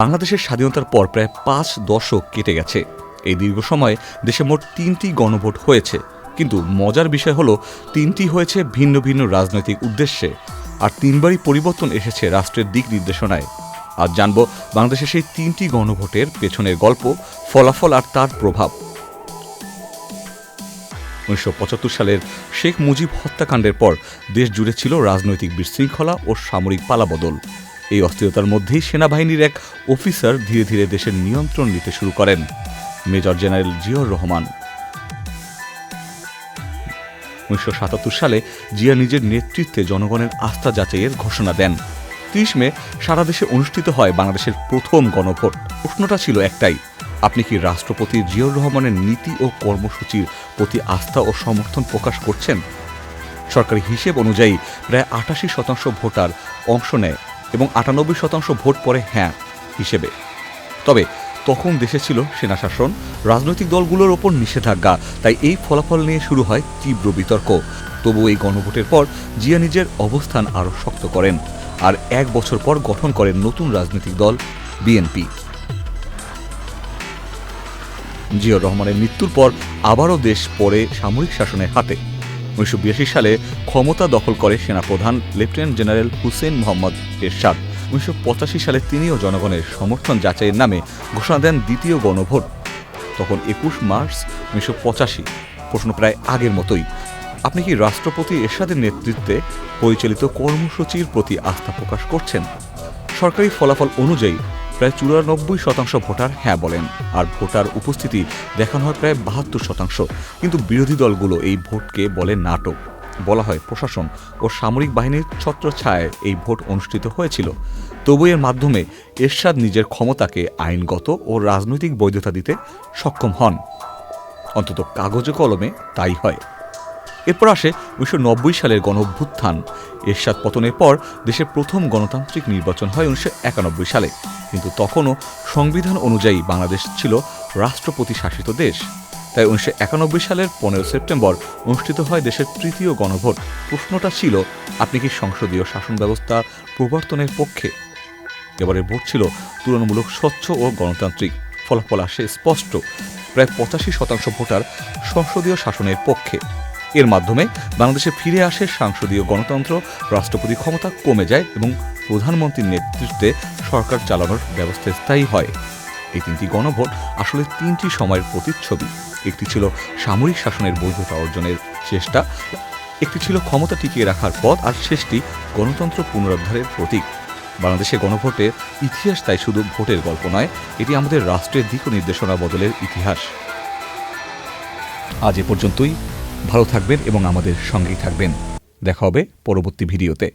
বাংলাদেশের স্বাধীনতার পর প্রায় পাঁচ দশক কেটে গেছে। এই দীর্ঘ সময়ে দেশে মোট তিনটি গণভোট হয়েছে। কিন্তু মজার বিষয় হলো, তিনটি হয়েছে ভিন্ন ভিন্ন রাজনৈতিক উদ্দেশ্যে, আর তিনবারই পরিবর্তন এসেছে রাষ্ট্রের দিক নির্দেশনায়। আজ জানব বাংলাদেশের সেই তিনটি গণভোটের পেছনের গল্প, ফলাফল আর তার প্রভাব। উনিশশো পঁচাত্তর সালের শেখ মুজিব হত্যাকাণ্ডের পর দেশ জুড়ে ছিল রাজনৈতিক বিশৃঙ্খলা ও সামরিক পালাবদল। এই অস্থিরতার মধ্যেই সেনাবাহিনীর এক অফিসার ধীরে ধীরে দেশের নিয়ন্ত্রণ নিতে শুরু করেন। Major general Ziaur Rahman. উনিশশো সাতাত্তর সালে জিয়া নিজের নেতৃত্বে জনগণের আস্থা যাচাইয়ের ঘোষণা দেন। ত্রিশ মে সারা দেশে অনুষ্ঠিত হয় বাংলাদেশের প্রথম গণভোট। প্রশ্নটা ছিল একটাই, আপনি কি রাষ্ট্রপতি জিয়র রহমানের নীতি ও কর্মসূচির প্রতি আস্থা ও সমর্থন প্রকাশ করছেন? সরকারি হিসেব অনুযায়ী প্রায় আটাশি শতাংশ ভোটার অংশ নেয়। এবং আটানব্বই শতাংশ ভোট পড়ে হ্যাঁ হিসেবে। তবে তখন দেশে ছিল সেনাশাসন, রাজনৈতিক দলগুলোর ওপর নিষেধাজ্ঞা, তাই এই ফলাফল নিয়ে শুরু হয় তীব্র বিতর্ক। তবু এই গণভোটের পর জিয়া নিজের অবস্থান আরও শক্ত করেন আর এক বছর পর গঠন করেন নতুন রাজনৈতিক দল বিএনপি। জিয়র রহমানের মৃত্যুর পর আবারও দেশ পড়ে সামরিক শাসনের হাতে। উনিশশো বিরাশি সালে ক্ষমতা দখল করে সেনাপ্রধান লেফটেন্যান্ট জেনারেল হুসেন মোহাম্মদ এরশাদ। উনিশশো পঁচাশি সালে তিনিও জনগণের সমর্থন যাচাইয়ের নামে ঘোষণা দেন দ্বিতীয় গণভোট। তখন একুশ মার্চ উনিশশো পঁচাশি, প্রশ্ন প্রায় আগের মতোই। আপনি কি রাষ্ট্রপতি এরশাদের নেতৃত্বে পরিচালিত কর্মসূচির প্রতি আস্থা প্রকাশ করছেন? সরকারি ফলাফল অনুযায়ী প্রায় চুরানব্বই শতাংশ ভোটার হ্যাঁ বলেন। আর ভোটার উপস্থিতি দেখানো হয় প্রায় বাহাত্তর শতাংশ। কিন্তু বিরোধী দলগুলো এই ভোটকে বলে নাটক। বলা হয় প্রশাসন ও সামরিক বাহিনীর ছত্রছায়ায় এই ভোট অনুষ্ঠিত হয়েছিল। তবু এর মাধ্যমে এরশাদ নিজের ক্ষমতাকে আইনগত ও রাজনৈতিক বৈধতা দিতে সক্ষম হন। অন্তত কাগজে কলমে তাই হয়। এরপর আসে উনিশশো নব্বই সালের গণঅভ্যুত্থান। এরশাদ পতনের পর দেশের প্রথম গণতান্ত্রিক নির্বাচন হয় উনিশশো একানব্বই সালে। কিন্তু তখনও সংবিধান অনুযায়ী বাংলাদেশ ছিল রাষ্ট্রপতি শাসিত দেশ। তাই উনিশশো একানব্বই সালের পনেরো সেপ্টেম্বর অনুষ্ঠিত হয় দেশের তৃতীয় গণভোট। প্রশ্নটা ছিল, আপনি কি সংসদীয় শাসন ব্যবস্থা প্রবর্তনের পক্ষে? এবারের ভোট ছিল তুলনামূলক স্বচ্ছ ও গণতান্ত্রিক। ফলাফল আসে স্পষ্ট, প্রায় পঁচাশি শতাংশ ভোটার সংসদীয় শাসনের পক্ষে। এর মাধ্যমে বাংলাদেশে ফিরে আসে সাংসদীয় গণতন্ত্র, রাষ্ট্রপতি ক্ষমতা কমে যায় এবং প্রধানমন্ত্রীর নেতৃত্বে সরকার চালানোর ব্যবস্থা স্থায়ী হয়। এই তিনটি গণভোট আসলে তিনটি সময়ের প্রতিচ্ছবি। একটি ছিল সামরিক শাসনের বৈধতা অর্জনের চেষ্টা, একটি ছিল ক্ষমতা টিকিয়ে রাখার পথ, আর শেষটি গণতন্ত্র পুনরুদ্ধারের প্রতীক। বাংলাদেশে গণভোটের ইতিহাস তাই শুধু ভোটের গল্প নয়, এটি আমাদের রাষ্ট্রের দিক নির্দেশনা বদলের ইতিহাস। আজ এ পর্যন্তই। ভালো থাকবেন এবং আমাদের সঙ্গেই থাকবেন। দেখা হবে পরবর্তী ভিডিওতে।